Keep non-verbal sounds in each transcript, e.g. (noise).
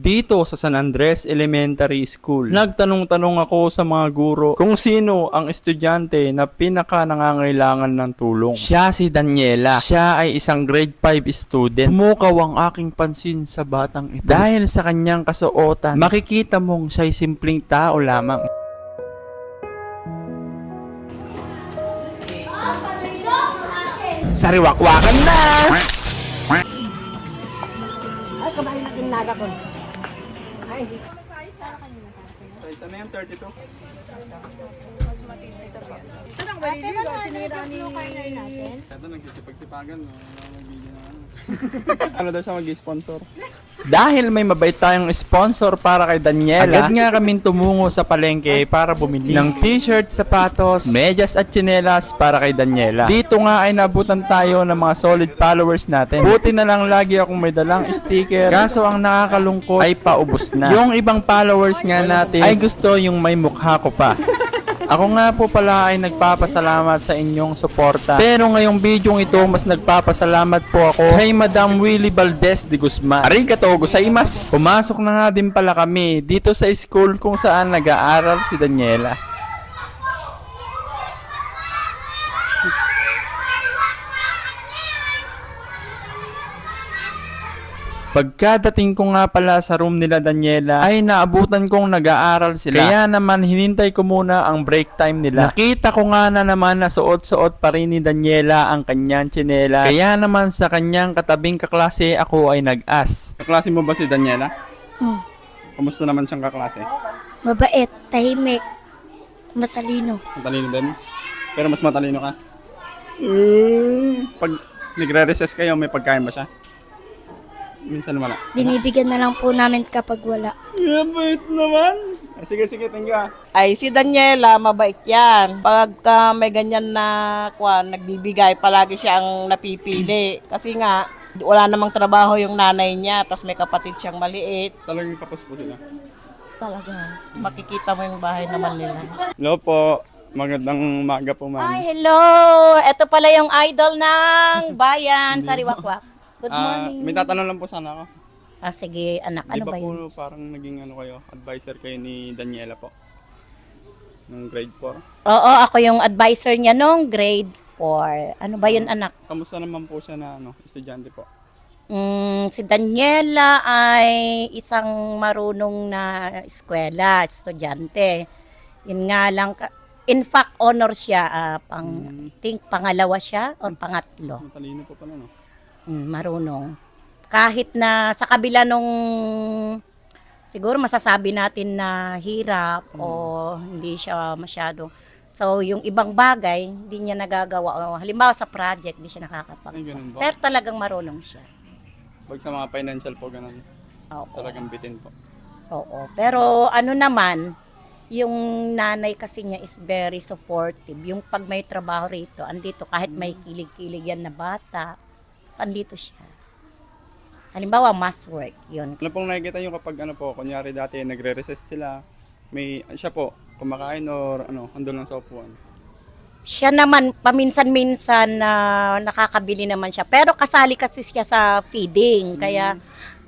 dito sa San Andres Elementary School. Nagtanong-tanong ako sa mga guro kung sino ang estudyante na pinaka nangangailangan ng tulong. Siya si Daniela. Siya ay isang grade 5 student. Mukaw ang aking pansin sa batang ito. Dahil sa kanyang kasuotan, makikita mong siya'y simpleng tao lamang. Sariwakwakan na! Ay, kabahin natin naga ko. Ay, Size ano yan? 32? ate, ba't mga yung corner natin? Ito nagsisipag-sipagan. no? Magbibigyan ng (laughs) ano. daw siya mag-sponsor? Dahil may mabait tayong sponsor para kay Daniela, agad nga kaming tumungo sa palengke para bumili ng t-shirt, sapatos, medyas at tsinelas para kay Daniela. Dito nga ay nabutan tayo ng mga solid followers natin. Buti na lang lagi akong may dalang sticker. Kaso ang nakakalungkot ay paubos na. Yung ibang followers nga natin ay gusto yung may mukha ko pa. (laughs) Ako nga po pala ay nagpapasalamat sa inyong suporta. Pero ngayong video ito, mas nagpapasalamat po ako kay Madam Willie Valdez de Guzman. Arigato gozaimasu! Pumasok na nga din pala kami dito sa school kung saan nag-aaral si Daniela. Pagkadating ko nga pala sa room nila Daniela, ay naabutan kong nag-aaral sila. Kaya naman hinintay ko muna ang break time nila. Nakita ko nga na naman na suot-suot pa rin ni Daniela ang kanyang tsinelas. Kaya naman sa kanyang katabing kaklase ako ay nag-as. Kaklase mo ba si Daniela? Hmm. Kumusta naman siyang kaklase? Mabait, tahimik, matalino. Matalino din? Pero mas matalino ka? Mm. Pag nagre-recess kayo, may pagkain ba siya? Minsan wala. Binibigyan na lang po namin kapag wala. Yeah, bait naman. Ah, Sige, sige, thank you ah. Ay, si Daniela, mabait yan. Pagka may ganyan na kwan, nagbibigay, palagi siya ang napipili. Kasi nga, wala namang trabaho yung nanay niya, tapos may kapatid siyang maliit. Talagang kapos po sila. Talaga. Makikita mo yung bahay naman nila. Hello po. Magandang umaga po, ma'am. Ay, hello! Ito pala yung idol ng bayan, Sariwakwak. Good Ah, morning. may tatanong lang po sana ako. Ah, sige, anak, Di ano ba ba po yun? parang naging ano kayo, advisor kayo ni Daniela po? Nung grade 4. Oo, ako yung advisor niya nung grade 4. Ano ba yun, anak? Kamusta naman po siya na ano, estudyante po? Mm, si Daniela ay isang marunong na eskwela, estudyante. Yun nga lang, in fact, honor siya, ah, pang, Mm. think pangalawa siya or pangatlo. Matalino po pala, no? Mm, marunong. Kahit na sa kabila nung siguro masasabi natin na hirap o hindi siya masyado. So, yung ibang bagay, hindi niya nagagawa. O, halimbawa sa project, hindi siya Ay, ganun nakakapag ba? Pero talagang marunong siya. Pag sa mga financial po, ganun. Oo. Talagang bitin po. Oo. Pero ano naman, yung nanay kasi niya is very supportive. Yung pag may trabaho rito, andito kahit may kilig-kilig yan na bata, so andito siya. Halimbawa, mass work, yun. Ano pong nakikita nyo kapag ano po, kunyari dati nagre-recess sila, may, siya po, kumakain or ano, andun lang sa upuan. Siya naman, paminsan-minsan na nakakabili naman siya. Pero kasali kasi siya sa feeding. Kaya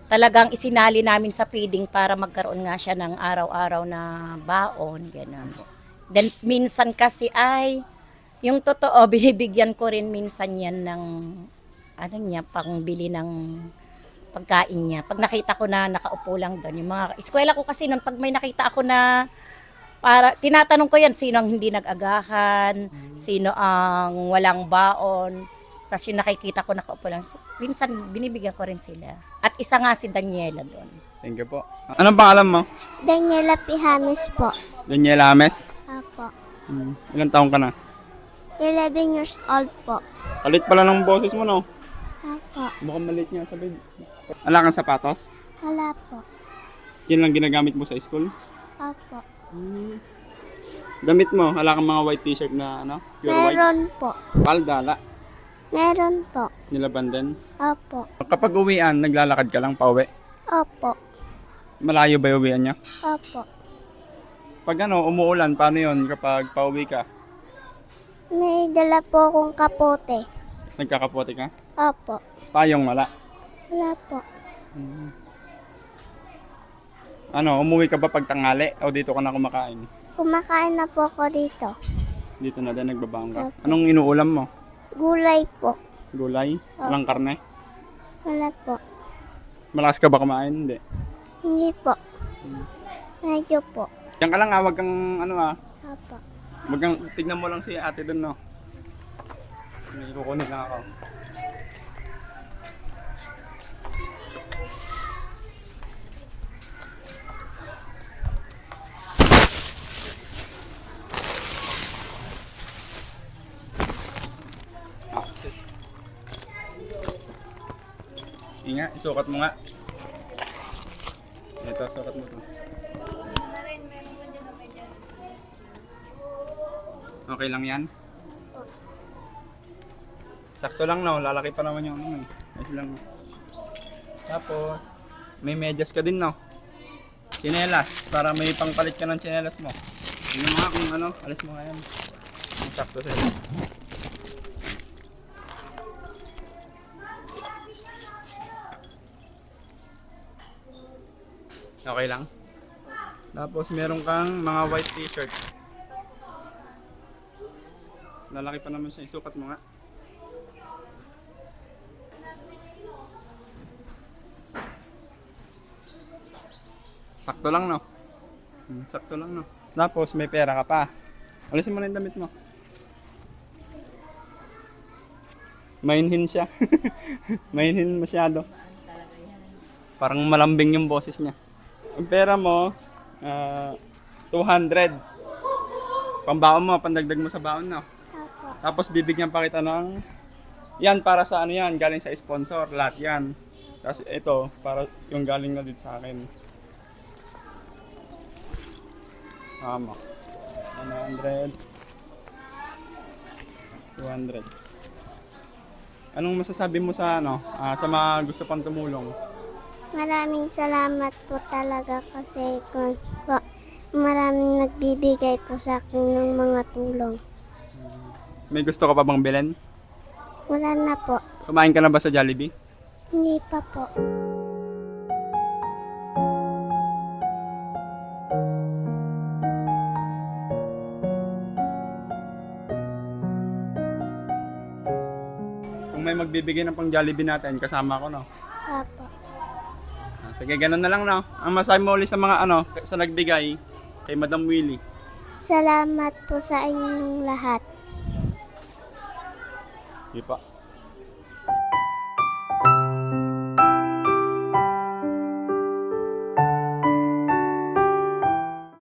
talagang isinali namin sa feeding para magkaroon nga siya ng araw-araw na baon. Ganun. Then minsan kasi ay, yung totoo, (laughs) binibigyan ko rin minsan yan ng, ano niya, pangbili ng pagkain niya. Pag nakita ko na nakaupo lang doon, yung mga, eskwela ko kasi noon, pag may nakita ako na para tinatanong ko yan sino ang hindi nag-agahan, sino ang walang baon. Tapos yung nakikita ko nakaupo lang. So, minsan binibigyan ko rin sila. At isa nga si Daniela doon. Thank you po. Anong pangalan mo? Daniela Pijames po. Daniela Ames? Apo. Hmm. Ilang taong ka na? 11 years old po. Palit pala ng boses mo, no? Apo. Mukhang malit niya, sabi. Wala kang sapatos? Wala po. Yan lang ginagamit mo sa school? Apo. Damit mo, wala kang mga white t-shirt na ano? Pure white? Meron po. Palda, la. Meron po. Nilaban din. Apo. Kapag uwian, naglalakad ka lang pauwi. Opo. Malayo ba yung uwian niya? Opo. Pag ano, umuulan, paano yun kapag pauwi ka? May dala po akong kapote. Nagkakapote ka? Opo. Payong wala. Wala po. Ano, umuwi ka ba pag tanghali o dito ka na kumakain? Kumakain na po ako dito. Dito na din nagbabaon ka. Anong inuulam mo? Gulay po. Gulay? Walang karne? Wala po. Malakas ka ba kumain? Hindi. Hindi po. Medyo po. Diyan ka lang ah, wag kang ano ah. Apo. Wag kang, tignan mo lang si ate dun no. May kukunin lang ako. Inga, isukat mo nga. Ito, sukat mo to. Okay lang yan? Sakto lang no, lalaki pa naman yung ano eh. Ayos lang. Tapos, may medyas ka din no. Chinelas, para may pangpalit ka ng chinelas mo. Yun nga kung ano, alis mo nga yan. Sakto sa'yo. Okay lang? Tapos meron kang mga white t-shirt. Lalaki pa naman siya. Isukat mo nga. Sakto lang, no? Hmm, sakto lang, no? Tapos, may pera ka pa. Alisin mo na yung damit mo. Mainhin siya. (laughs) Mainhin masyado. Parang malambing yung boses niya. Ang pera mo, ah, 200. Pambaon mo, pandagdag mo sa baon, no? Apo. Tapos bibigyan pa kita ng yan para sa ano yan, galing sa sponsor, lahat yan. Tapos ito, para yung galing na dito sa akin. Tama. 100. 200. Anong masasabi mo sa ano, ah, sa mga gusto pang tumulong? Maraming salamat po talaga kasi kung po, maraming nagbibigay po sa akin ng mga tulong. May gusto ka pa bang bilhin? Wala na po. Kumain ka na ba sa Jollibee? Hindi pa po. Kung may magbibigay ng pang Jollibee natin, kasama ko, no? Apo. Sige, ganun na lang, no? Ang masabi mo ulit sa mga, ano, sa nagbigay, kay Madam Willie. Salamat po sa inyong lahat. Di pa.